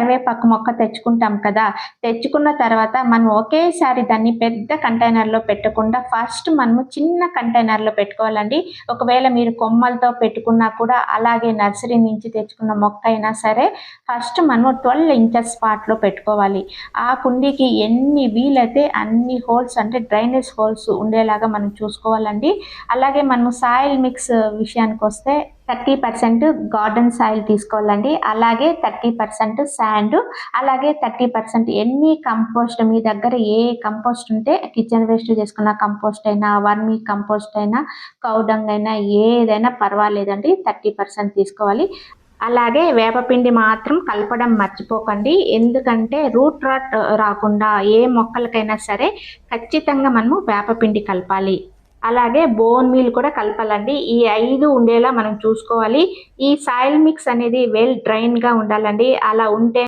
కరివేపాకు మొక్క తెచ్చుకుంటాం కదా తెచ్చుకున్న తర్వాత మనం ఒకేసారి దాన్ని పెద్ద కంటైనర్లో పెట్టకుండా ఫస్ట్ మనము చిన్న కంటైనర్లో పెట్టుకోవాలండి. ఒకవేళ మీరు కొమ్మలతో పెట్టుకున్నా కూడా అలాగే నర్సరీ నుంచి తెచ్చుకున్న మొక్క అయినా సరే ఫస్ట్ మనము ట్వెల్వ్ ఇంచెస్ స్పాట్లో పెట్టుకోవాలి. ఆ కుండీకి ఎన్ని వీలైతే అన్ని హోల్స్ అంటే డ్రైనేజ్ హోల్స్ ఉండేలాగా మనం చూసుకోవాలండి. అలాగే మనము సాయిల్ మిక్స్ విషయానికి వస్తే థర్టీ పర్సెంట్ గార్డెన్ సాయిల్ తీసుకోవాలండి. అలాగే థర్టీ పర్సెంట్ శాండ్ అలాగే థర్టీ పర్సెంట్ ఎన్ని కంపోస్ట్ మీ దగ్గర ఏ కంపోస్ట్ ఉంటే కిచెన్ వేస్ట్ చేసుకున్న కంపోస్ట్ అయినా వర్మీ కంపోస్ట్ అయినా కౌడంగ్ అయినా ఏదైనా పర్వాలేదండి. థర్టీ పర్సెంట్ తీసుకోవాలి. అలాగే వేపపిండి మాత్రం కలపడం మర్చిపోకండి. ఎందుకంటే రూట్ రాట్ రాకుండా ఏ మొక్కలకైనా సరే ఖచ్చితంగా మనము వేపపిండి కలపాలి. అలాగే బోన్ మీల్ కూడా కలపాలండి. ఈ ఐదు ఉండేలా మనం చూసుకోవాలి. ఈ సాయిల్ మిక్స్ అనేది వెల్ డ్రైన్గా ఉండాలండి. అలా ఉంటే